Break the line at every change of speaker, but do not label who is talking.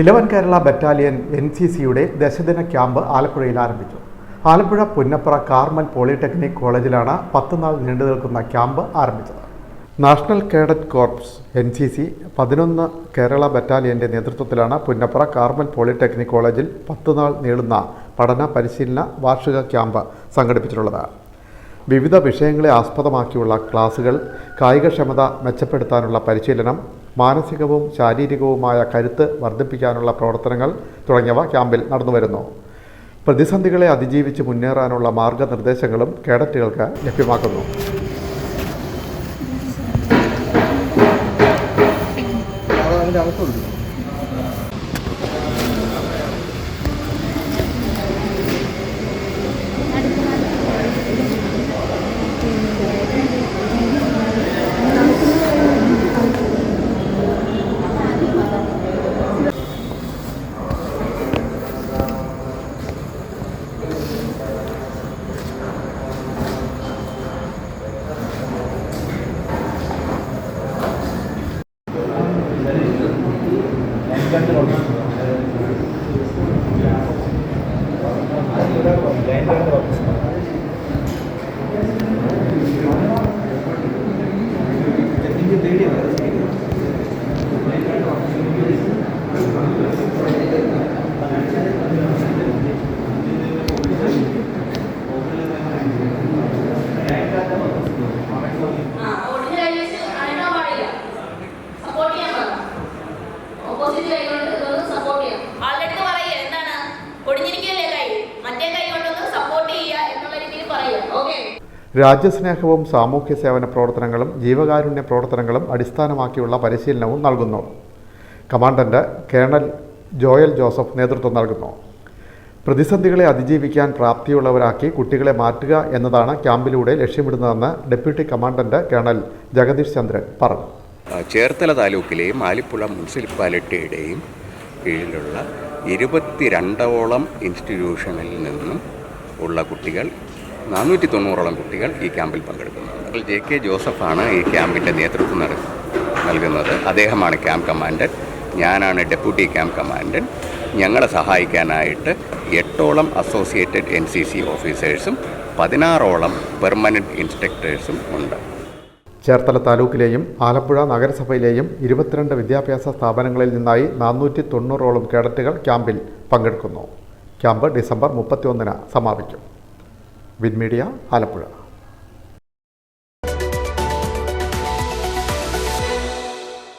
Eleven Kerala battalion N C സിയുടെ ദശദിന camp ആലപ്പുഴയിൽ ആരംഭിച്ചു. ആലപ്പുഴ പുന്നപ്ര കാർമൽ പോളിടെക്നിക് കോളേജിലാണ് പത്ത് നാൾ നീണ്ടു നിൽക്കുന്ന ക്യാമ്പ് ആരംഭിച്ചത്. National cadet corps N C C പതിനൊന്ന് കേരള ബറ്റാലിയന്റെ നേതൃത്വത്തിലാണ് പുന്നപ്ര കാർമൽ പോളിടെക്നിക് കോളേജിൽ പത്ത് നാൾ നീളുന്ന പഠന പരിശീലന വാർഷിക ക്യാമ്പ് സംഘടിപ്പിച്ചിട്ടുള്ളത്. വിവിധ വിഷയങ്ങളെ ആസ്പദമാക്കിയുള്ള ക്ലാസുകൾ കായികക്ഷമത മെച്ചപ്പെടുത്താനുള്ള പരിശീലനം മാനസികവും ശാരീരികവുമായ കരുത്ത് വർദ്ധിപ്പിക്കാനുള്ള പ്രവർത്തനങ്ങൾ തുടങ്ങിയവ ക്യാമ്പിൽ നടന്നുവരുന്നു. പ്രതിസന്ധികളെ അതിജീവിച്ച് മുന്നേറാനുള്ള മാർഗനിർദ്ദേശങ്ങളും കേഡറ്റുകൾക്ക് ലഭ്യമാക്കുന്നു.
അതിന്റെ ഒടിഞ്ഞ
രാജ്യസ്നേഹവും സാമൂഹ്യ സേവന പ്രവർത്തനങ്ങളും ജീവകാരുണ്യ പ്രവർത്തനങ്ങളും അടിസ്ഥാനമാക്കിയുള്ള പരിശീലനവും നൽകുന്നു. കമാൻഡന്റ് കേണൽ ജോയൽ ജോസഫ് നേതൃത്വം നൽകുന്നു. പ്രതിസന്ധികളെ അതിജീവിക്കാൻ പ്രാപ്തിയുള്ളവരാക്കി കുട്ടികളെ മാറ്റുക എന്നതാണ് ക്യാമ്പിലൂടെ ലക്ഷ്യമിടുന്നതെന്ന് deputy commandant colonel Jagadish Chandran പറഞ്ഞു.
ചേർത്തല താലൂക്കിലെയും ആലിപ്പുഴ മുനിസിപ്പാലിറ്റിയുടെയും കീഴിലുള്ള ഇരുപത്തിരണ്ടോളം ഇൻസ്റ്റിറ്റ്യൂഷനിൽ നിന്നും ഉള്ള കുട്ടികൾ നാനൂറ്റി തൊണ്ണൂറോളം കുട്ടികൾ ഈ ക്യാമ്പിൽ പങ്കെടുക്കുന്നുണ്ട്. ജെ കെ ജോസഫാണ് ഈ ക്യാമ്പിന്റെ നേതൃത്വം നൽകുന്നത്. അദ്ദേഹമാണ് ക്യാമ്പ് കമാൻഡന്റ് ഞാനാണ് ഡെപ്യൂട്ടി ക്യാമ്പ് കമാൻഡന്റ് ഞങ്ങളെ സഹായിക്കാനായിട്ട് എട്ടോളം അസോസിയേറ്റഡ് എൻ സി സി ഓഫീസേഴ്സും പതിനാറോളം പെർമനന്റ് ഇൻസ്ട്രക്ടേഴ്സും ഉണ്ട്.
ചേർത്തല താലൂക്കിലെയും ആലപ്പുഴ നഗരസഭയിലെയും ഇരുപത്തിരണ്ട് വിദ്യാഭ്യാസ സ്ഥാപനങ്ങളിൽ നിന്നായി നാനൂറ്റി തൊണ്ണൂറോളം കേഡറ്റുകൾ ക്യാമ്പിൽ പങ്കെടുക്കുന്നു. ക്യാമ്പ് ഡിസംബർ മുപ്പത്തിയൊന്നിന് സമാപിക്കും. വിൻമീഡിയ ആലപ്പുഴ.